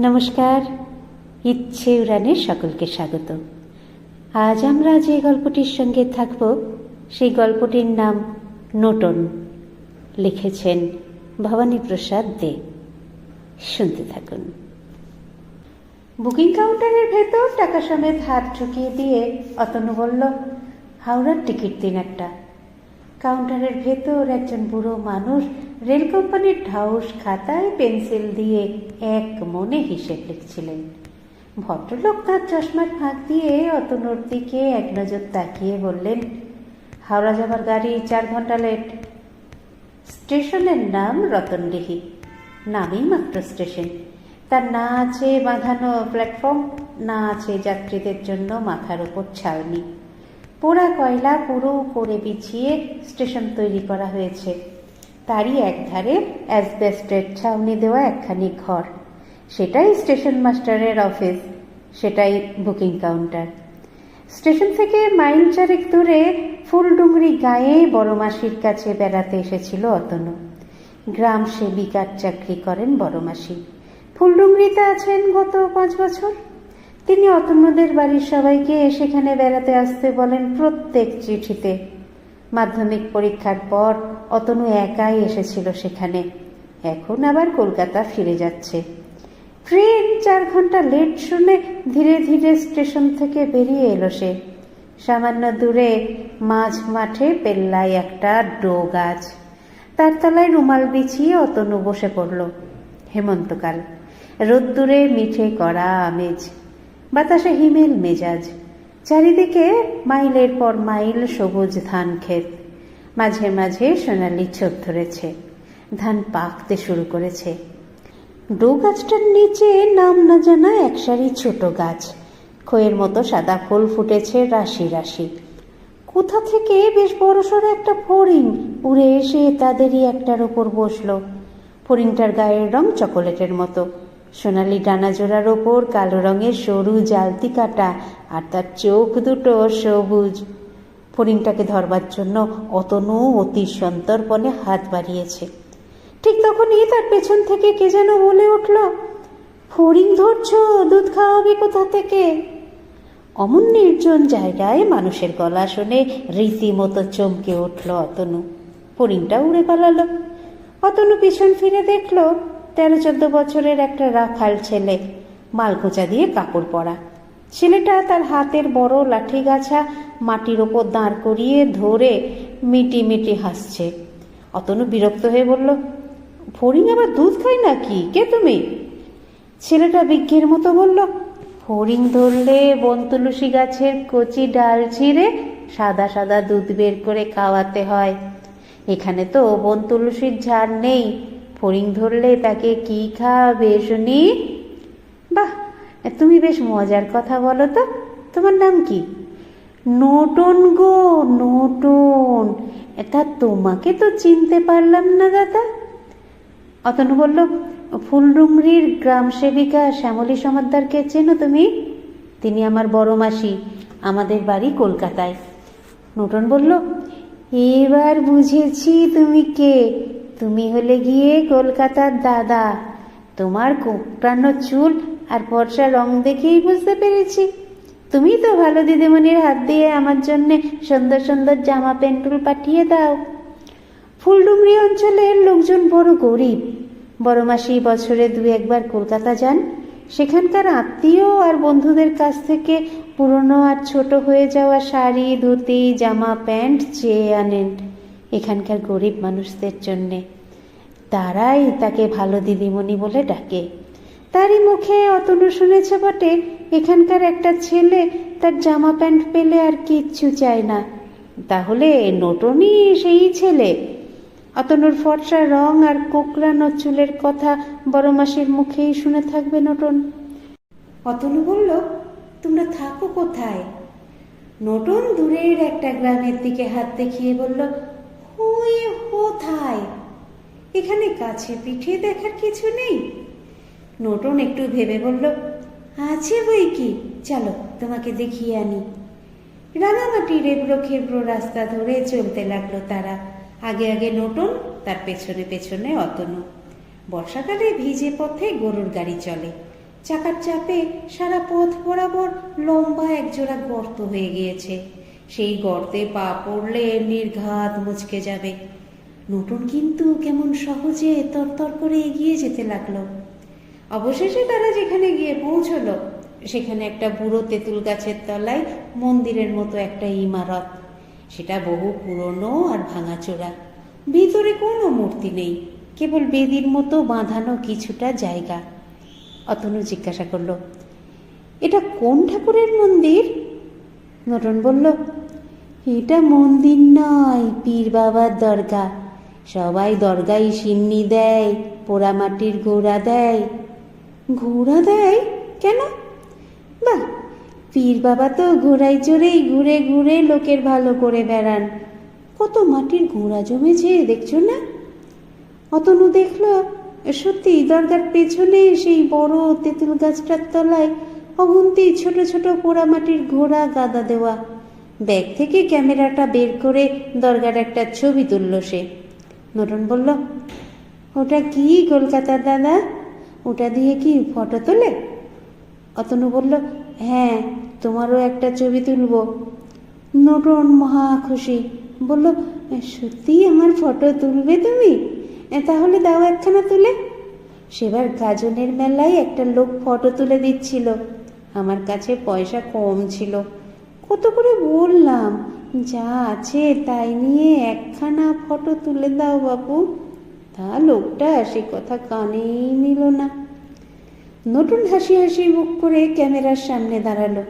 নমস্কার। ইচ্ছে উড়ানে সকলকে স্বাগত। আজ আমরা যে গল্পটির সঙ্গে থাকব, সেই গল্পটির নাম নোটন লিখেছেন ভবানী প্রসাদ দে। শুনতে থাকুন। বুকিং কাউন্টারের ভেতর টাকা সমেত হাত ঢুকিয়ে দিয়ে অতনু বলল, হাওড়ার টিকিট দিন একটা। কাউন্টারের ভেতর একজন বুড়ো মানুষ রেল কোম্পানির ঢাউস খাতায় পেন্সিল দিয়ে এক মনে হিসেব লিখছিলেন। ভদ্রলোক তার চশমার ফাঁক দিয়ে অতনুর দিকে এক নজর তাকিয়ে বললেন, হাওড়া যাবার গাড়ি চার ঘণ্টা লেট। স্টেশনের নাম রতনডিহি। নামই মাত্র স্টেশন। তার না আছে বাঁধানো প্ল্যাটফর্ম, না আছে যাত্রীদের জন্য মাথার উপর ছাউনি। পোড়া কয়লা পুরো করে বিছিয়ে স্টেশন তৈরি করা হয়েছে। তারই একধারে অ্যাসবেস্টের ছাউনি দেওয়া একখানি ঘর। সেটাই স্টেশন মাস্টারের অফিস, সেটাই বুকিং কাউন্টার। স্টেশন থেকে মাইল চারেক দূরে ফুলডুংরি গায়ে বড় মাসির কাছে বেড়াতে এসেছিল অতনু। গ্রাম সেবিকার চাকরি করেন বড় মাসি। ফুলডুংরিতে আছেন গত পাঁচ বছর। তিনি অতন্যদের বাড়ির সবাইকে সেখানে বেড়াতে আসতে বলেন প্রত্যেক চিঠিতে। মাধ্যমিক পরীক্ষার পর অতনু একাই এসেছিল সেখানে। এখন আবার কলকাতা ফিরে যাচ্ছে। ট্রেন চার ঘণ্টা লেট শুনে ধীরে ধীরে স্টেশন থেকে বেরিয়ে এলো সে। সামান্য দূরে মাঝ মাঠে পেল্লায় একটা ডো গাছ। তার তলায় রুমাল বিছিয়ে অতনু বসে পড়ল। হেমন্তকাল, রোদ্দুরে মিঠে করা আমেজ, বাতাসে হিমেল মেজাজ। চারিদিকে মাইলের পর মাইল সবুজ ধান ক্ষেত। মাঝে মাঝে সোনালি ছোপ ধরেছে। ধান পাকতে শুরু করেছে। ডো গাছটার নিচে নাম না জানা এক সারি ছোট গাছ। খয়ের মতো সাদা ফুল ফুটেছে রাশি রাশি। কোথা থেকে বেশ বড়সড় একটা ফড়িং উড়ে এসে তাদেরই একটার ওপর বসল। ফড়িংটার গায়ের রং চকোলেটের মতো। সোনালি ডানা জোড়ার ওপর কালো রঙের সরু জালতি কাটা আর তার চোখ দুটো সবুজ। ফড়িংটাকে ধরবার জন্য অতনু অতি সন্তর্পণে হাত বাড়িয়েছে। ঠিক তখনই তার পেছন থেকে কে যেন বলে উঠল ফড়িং ধরছো, দুধ খাওয়াবে কোথা থেকে? অমন নির্জন জায়গায় মানুষের গলা শুনে রীতিমতো চমকে উঠল অতনু। ফড়িংটা উড়ে পালালো। অতনু পিছন ফিরে দেখল তেরো চোদ্দ বছরের একটা রাখাল ছেলে, মালকোচা দিয়ে কাপড় পরা। ছেলেটা তার হাতের বড় লাঠি গাছা মাটির ওপর দাঁড় করিয়ে ধরে মিটি মিটি হাসছে। অতনু বিরক্ত হয়ে বলল, ফড়িং আবার দুধ খায় নাকি? কে তুমি? ছেলেটা বিজ্ঞের মতো বলল, ফড়িং ধরলে বনতুলসী গাছের কচি ডাল ছিঁড়ে সাদা সাদা দুধ বের করে খাওয়াতে হয়। এখানে তো বনতুলসীর ঝাড় নেই। ফড়িং ধরলে তাকে কি খাওয়াবে শুনি? বাহ, তুমি বেশ মজার কথা বলো তো। তোমার নাম কি? নোটন গো, নোটন। তা তোমাকে তো চিনতে পারলাম না দাদা। অতনু বলল ফুলডুংরির গ্রাম সেবিকা শ্যামলী সমাদ্দারকে চেনো তুমি? তিনি আমার বড় মাসি, আমাদের বাড়ি কলকাতায়। নোটন বলল, এবার বুঝেছি তুমি কে। তুমি হলে গিয়ে কলকাতার দাদা। তোমার কোকটানো চুল আর ফর্সা রং দেখেই বুঝতে পেরেছি। তুমি তো ভালো দিদিমণির হাত দিয়ে আমার জন্যে সুন্দর সুন্দর জামা প্যান্টুল পাঠিয়ে দাও। ফুলডুংরি অঞ্চলের লোকজন বড় গরিব। বড় মাসি বছরে দু একবার কলকাতা যান। সেখানকার আত্মীয় আর বন্ধুদের কাছ থেকে পুরনো আর ছোট হয়ে যাওয়া শাড়ি, ধুতি, জামা, প্যান্ট চেয়ে আনেন। এখানকার গরিব মানুষদের জন্যে। তারাই তাকে ভালো দিদিমণি বলে ডাকে। তারই মুখে অতনু শুনেছে বটে, এখানকার একটা ছেলে তার জামা প্যান্ট পেলে আর কিচ্ছু চায় না। তাহলে নটনই সেই ছেলে। অতনুর ফর্সা রং আর কোকড়ানো চুলের কথা বড় মাসির মুখেই শুনে থাকবে নটন। অতনু বলল, তোমরা থাকো কোথায়? নটন দূরের একটা গ্রামের দিকে হাত দেখিয়ে বলল হুই কোথায় এখানে কাছে পিঠে দেখার কিছু নেই। নটন একটু ভেবে বলল, আছে বই কি? চলো, তোমাকে দেখিয়ে আনি। রাঙামাটি রেবড়ো খেবড়ো রাস্তা ধরে চলতে লাগল তারা। আগে আগে নটন, তার পেছনে পেছনে অতনু। বর্ষাকালে ভিজে পথে গরুর গাড়ি চলে। চাকার চাপে সারা পথ বরাবর লম্বা একজোড়া গর্ত হয়ে গিয়েছে। সেই গর্তে পা পড়লে নির্ঘাত মুচকে যাবে। নতুন কিন্তু কেমন সহজে তরতর করে এগিয়ে যেতে লাগল। অবশেষে তারা যেখানে গিয়ে পৌঁছলো, সেখানে একটা বুড়ো তেঁতুল গাছের তলায় মন্দিরের মতো একটা ইমারত। সেটা বহু পুরনো আর ভাঙাচোরা ভিতরে কোনো মূর্তি নেই, কেবল বেদির মতো বাঁধানো কিছুটা জায়গা। অতনু জিজ্ঞাসা করল, এটা কোন ঠাকুরের মন্দির? নটন বলল, এটা মন্দির নয়, পীর বাবার দরগা। সবাই দরগায় সিন্নি দেয় পোড়ামাটির ঘোড়া দেয়। ঘোড়া দেয়? কেন? বাহ, পীর বাবা তো ঘোড়ায় চড়েই ঘুরে ঘুরে লোকের ভালো করে বেড়ান। কত মাটির ঘোড়া জমেছে, দেখছ না? অতনু দেখল সত্যি দরগার পেছনে সেই বড় তেঁতুল গাছটার তলায় অগুন্তি ছোট ছোট পোড়ামাটির ঘোড়া গাদা দেওয়া। ব্যাগ থেকে ক্যামেরাটা বের করে দরগার একটা ছবি তুলল সে। নটন বলল, ওটা কি কলকাতার দাদা? ওটা দিয়ে কি ফটো তোলে? অতনু বলল হ্যাঁ তোমারও একটা ছবি তুলবো। নটন মহা খুশি, বলল সত্যি আমার ফটো তুলবে তুমি? তাহলে দাও একখানা তুলে। সেবার গাজনের মেলায় একটা লোক ফটো তুলে দিচ্ছিল। আমার কাছে পয়সা কম ছিল। কত করে বললাম? যা আছে তাই নিয়ে একখানা ফটো তুলে দাও বাবু তা লোকটা সে কথা কানেই নিল না। নতুন হাসি হাসি মুখ করে ক্যামেরার সামনে দাঁড়াল।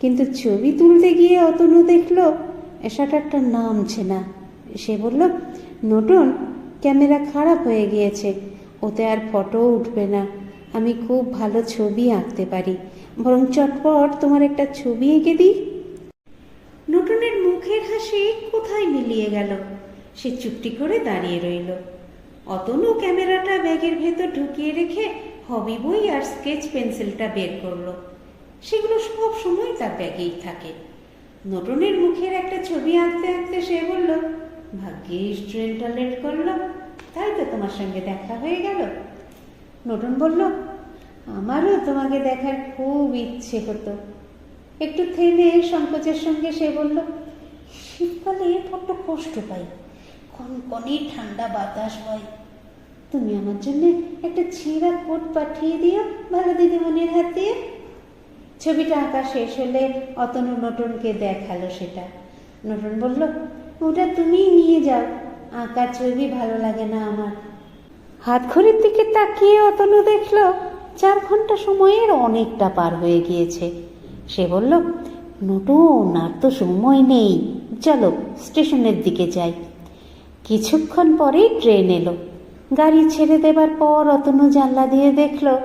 কিন্তু ছবি তুলতে গিয়ে অতনু দেখল শাটারটা নামছে না। সে বলল, নতুন, ক্যামেরা খারাপ হয়ে গিয়েছে। ওতে আর ফটো উঠবে না। আমি খুব ভালো ছবি আঁকতে পারি। বরং চটপট তোমার একটা ছবি এঁকে দিই। নটনের মুখের হাসি কোথায় মিলিয়ে গেল? সে চুপটি করে দাঁড়িয়ে রইল। অতনু ক্যামেরাটা ব্যাগের ভেতর ঢুকিয়ে রেখে হবি বই আর স্কেচ পেন্সিলটা বের করল। সেগুলো সব সময় তার ব্যাগেই থাকে। নটনের মুখের একটা ছবি আঁকতে আঁকতে সে বলল, ভাগ্যিস, ট্রেনটা লেট করল। তাই তো তোমার সঙ্গে দেখা হয়ে গেল। নটন বলল আমারও তোমাকে দেখার খুব ইচ্ছে হতো। একটু থেমে সংকোচের সঙ্গে সে বলল, শীতকালে বড্ড কষ্ট পাই। কনকনে ঠান্ডা বাতাস হয়। তুমি আমার জন্য একটা ছেঁড়া কোট পাঠিয়ে দিও ভালো দিদিমণির হাত। ছবিটা আঁকা শেষ হলে অতনু নটনকে দেখাল সেটা। নটন বলল, ওটা তুমিই নিয়ে যাও। আঁকা ছবি ভালো লাগে না আমার। হাত ঘড়ির দিকে তাকিয়ে অতনু দেখল চার ঘণ্টা সময়ের অনেকটা পার হয়ে গিয়েছে। সে বলল নটন আর তো সময় নেই। চলো স্টেশনের দিকে যাই। কিছুক্ষণ পরেই ট্রেন এলো। গাড়ি ছেড়ে দেবার পর অতনু জানলা দিয়ে দেখল,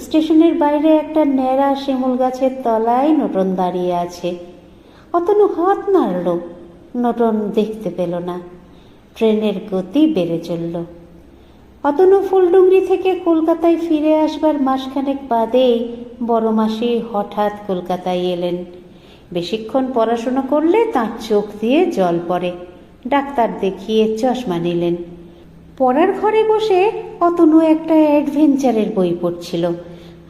স্টেশনের বাইরে একটা ন্যাড়া শিমুল গাছের তলায় নটন দাঁড়িয়ে আছে। অতনু হাত নাড়ল নটন দেখতে পেল না। ট্রেনের গতি বেড়ে চলল। অতনু ফুলডুংরি থেকে কলকাতায় ফিরে আসবার মাসখানেক বাদেই বড় মাসি হঠাৎ কলকাতায় এলেন। বেশিক্ষণ পড়াশুনো করলে তার চোখ দিয়ে জল পড়ে। ডাক্তার দেখিয়ে চশমা নিলেন। পড়ার ঘরে বসে অতনু একটা অ্যাডভেঞ্চারের বই পড়ছিল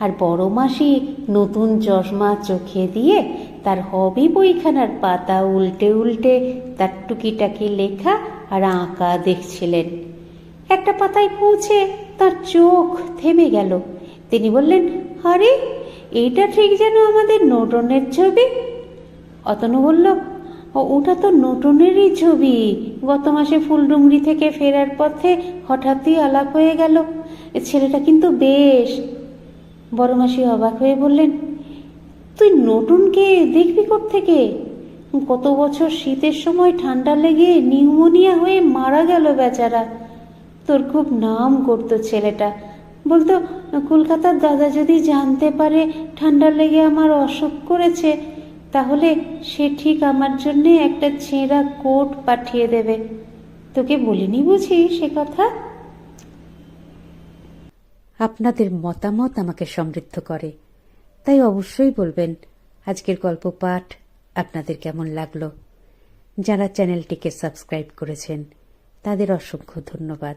আর বড় মাসি নতুন চশমা চোখে দিয়ে তার হবি বইখানার পাতা উল্টে উল্টে তার টুকিটাকি লেখা আর আঁকা দেখছিলেন। একটা পাতায় পৌঁছে তার চোখ থেমে গেল। তিনি বললেন আরে এইটা ঠিক যেন আমাদের নোটনের ছবি? অতনু বলল "ও, ওটা তো নটনেরই ছবি। গত মাসে ফুলডুংরি থেকে ফেরার পথে হঠাৎই আলাপ হয়ে গেল। ছেলেটা কিন্তু বেশ বড় মাসি অবাক হয়ে বললেন তুই নতুনকে দেখবি থেকে কত বছর শীতের সময় ঠান্ডা লেগে নিউমোনিয়া হয়ে মারা গেল বেচারা। তোর খুব নাম করতো ছেলেটা। বলতো, কলকাতার দাদা যদি জানতে পারে ঠান্ডা লেগে আমার অসুখ করেছে, তাহলে সে ঠিক আমার জন্যে একটা ছেঁড়া কোট পাঠিয়ে দেবে। তোকে বলিনি বুঝি সে কথা? আপনাদের মতামত আমাকে সমৃদ্ধ করে। তাই অবশ্যই বলবেন, আজকের গল্প পাঠ আপনাদের কেমন লাগল? যারা চ্যানেলটিকে সাবস্ক্রাইব করেছেন, তাদের অসংখ্য ধন্যবাদ।